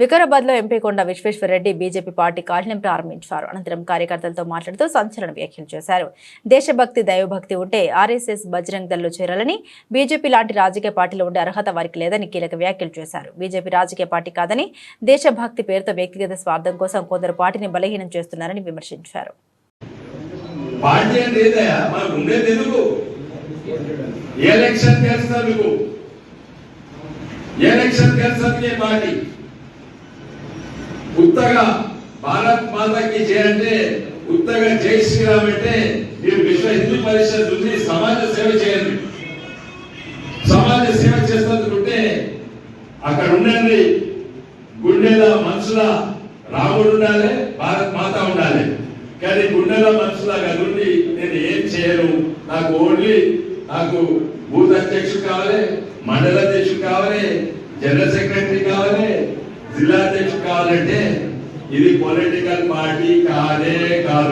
వికారాబాద్లో MP కొండ Vishweshwar Reddy BJP party కార్యాలయం ప్రారంభించారు. అనంతరం కార్యకర్తలతో మాట్లాడుతూ సంచలన వ్యాఖ్యలు చేశారు. దేశభక్తి దైవభక్తి ఉంటే ఆర్ఎస్ఎస్ బజరంగ్ దళ్ళో చేరాలని బీజేపీ లాంటి రాజకీయ పార్టీలో ఉండే అర్హత వారికి లేదని కీలక వ్యాఖ్యలు చేశారు. బీజేపీ రాజకీయ పార్టీ కాదని దేశభక్తి పేరుతో వ్యక్తిగత స్వార్థం కోసం కొందరు పార్టీని బలహీనం చేస్తున్నారని విమర్శించారు. ఎలక్షన్ తెలుసా మీకు ఎలక్షన్ తెలుసా పార్టీ? ఉత్తగా భారత్ మాతకి జై అంటే ఉత్తగా జై శ్రీరామ్ అంటే మీరు విశ్వ హిందూ పరిషత్ ఉంది సమాజ సేవ చేయండి. సమాజ సేవ చేస్తున్నట్టుంటే అక్కడ ఉండండి. గుండెల మనసుల రాముడు ఉండాలి భారత్ మాత ఉండాలి. కానీ గుండెల మనసులాగా నుండి నేను ఏం చేయను. నాకు ఓన్లీ నాకు బూత్ అధ్యక్షుడు కావాలి మండల అధ్యక్షుడు కావాలి జనరల్ సెక్రటరీ జిల్లాధ్యక్షుడు కావాలంటే ఇది పొలిటికల్ పార్టీ కాదే కాదు.